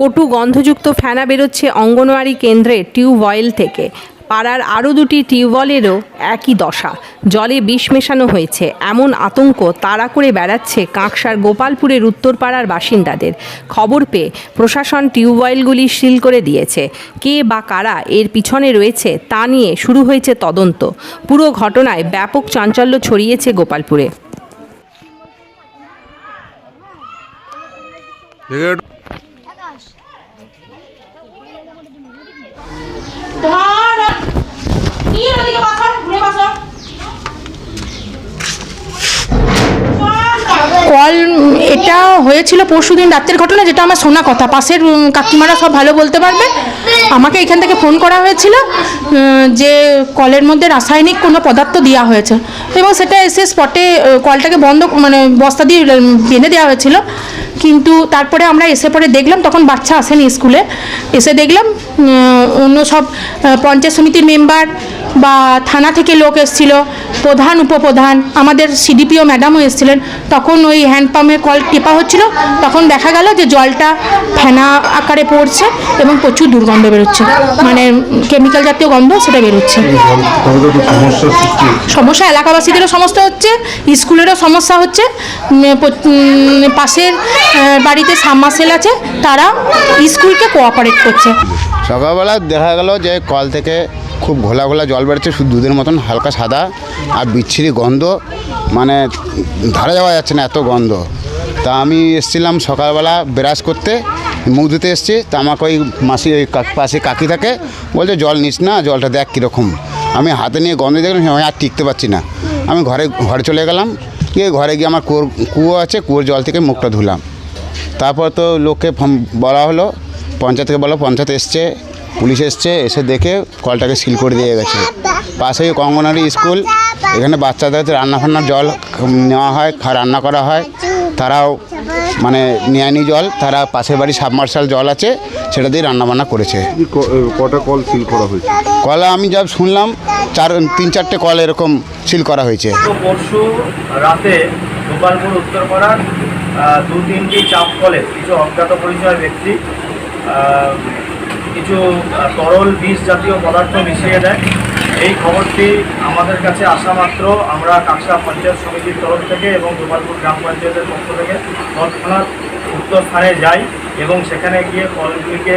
কটু গন্ধযুক্ত ফেনা বেরোচ্ছে অঙ্গনওয়াড়ি কেন্দ্রে টিউবওয়েল থেকে। পাড়ার আরও দুটি টিউবওয়েলেরও একই দশা। জলে বিষ মেশানো হয়েছে। এমন আতঙ্ক তাড়া করে বেড়াচ্ছে কাঁকসার গোপালপুরের উত্তরপাড়ার বাসিন্দাদের। খবর পেয়ে প্রশাসন টিউবওয়েলগুলি সিল করে দিয়েছে। কে বা কারা এর পিছনে রয়েছে তা নিয়ে শুরু হয়েছে তদন্ত। পুরো ঘটনায় ব্যাপক চাঞ্চল্য ছড়িয়েছে গোপালপুরে। কল এটা হয়েছিল পরশুদিন রাত্রের ঘটনা, যেটা আমার শোনা কথা। পাশের কাকিমারা সব ভালো বলতে পারবে। আমাকে এখান থেকে ফোন করা হয়েছিল যে কলের মধ্যে রাসায়নিক কোনো পদার্থ দেওয়া হয়েছে। এবং সেটা এসে স্পটে কলটাকে বন্ধ মানে বস্তা দিয়ে বেঁধে দেওয়া হয়েছিল। কিন্তু তারপরে আমরা এসে পরে দেখলাম, তখন বাচ্চা আসেনি স্কুলে। এসে দেখলাম অন্য সব পঞ্চায়েত সমিতির মেম্বার বা থানা থেকে লোক এসেছিল, প্রধান, উপপ্রধান, আমাদের সিডিপিও ম্যাডামও এসেছিলেন। তখন ওই হ্যান্ডপাম্পের কল টেপা হচ্ছিল, তখন দেখা গেল যে জলটা ফেনা আকারে পড়ছে এবং প্রচুর দুর্গন্ধ বেরোচ্ছে। মানে কেমিক্যাল জাতীয় গন্ধ সেটা বেরোচ্ছে। সমস্যা এলাকাবাসীদেরও সমস্যা হচ্ছে, স্কুলেরও সমস্যা হচ্ছে। পাশের বাড়িতে সাবমার্সেল আছে, তারা স্কুলকে কোঅপারেট করছে। সকালবেলা দেখা গেল যে কল থেকে খুব ঘোলা ঘোলা জল বেরোচ্ছে, শুধু দুধের মতন, হালকা সাদা আর বিচ্ছিরি গন্ধ। মানে ধরা যাওয়া যাচ্ছে না এত গন্ধ। তা আমি এসেছিলাম সকালবেলা ব্রাশ করতে, মুখ ধুতে এসেছি, তা আমাকে ওই মাসি, ওই পাশে কাকি থাকে, বলছে, জল নিস না, জলটা দেখ কীরকম। আমি হাতে নিয়ে গন্ধ দেখলাম, আমি আর টিকতে পারছি না। আমি ঘরে ঘরে চলে গেলাম, গিয়ে ঘরে গিয়ে আমার কুয়োর, কুয়ো আছে, কুয়োর জল থেকে মুখটা ধুলাম। তারপর তো লোককে বলা হলো পঞ্চায়েত থেকে বলো, পঞ্চায়েত এসছে, পুলিশ এসছে, এসে দেখে কলটাকে সিল করে দিয়ে গেছে। পাশেই কঙ্গনারি স্কুল, এখানে বাচ্চাদের রান্না ফান্নার জল নেওয়া হয় রান্না করা হয়। তারাও মানে নেয়নি জল তারা পাশের বাড়ি সাবমার্শাল জল আছে সেটা দিয়ে রান্নাবান্না করেছে। কটা কল সিল করা হয়েছে? কলা আমি যা শুনলাম চার তিন চারটে কল এরকম সিল করা হয়েছে। পরশু রাতে গোপালপুর উত্তরপাড়ার দু তিনটি চাপ কলে কিছু অজ্ঞাত পরিচয় ব্যক্তি কিছু তরল বিষ জাতীয় পদার্থ মিশিয়ে দেয়। এই খবরটি আমাদের কাছে আসা মাত্র। আমরা কাকসা পঞ্চায়েত সমিতির তরফ থেকে এবং গোপালপুর গ্রাম পঞ্চায়েতের পক্ষ থেকে তৎক্ষণাৎ উক্ত স্থানে যাই এবং সেখানে গিয়ে কলগুলিকে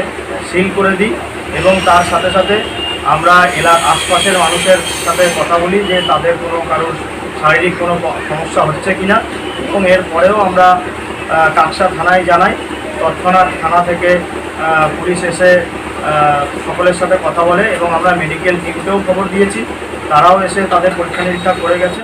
সিল করে দিই এবং তার সাথে সাথে আমরা এলাকার আশপাশের মানুষের সাথে কথা বলি যে তাদের কোনো কারোর শারীরিক কোনো সমস্যা হচ্ছে কিনা এবং এরপরেও আমরা কাকসা থানায় জানাই। তৎক্ষণাৎ থানা থেকে পুলিশ এসে সকলের সাথে কথা বলে এবং আমরা মেডিকেল টিমকেও খবর দিয়েছি। তারাও এসে তাদের পরীক্ষা নিরীক্ষা করে গেছে।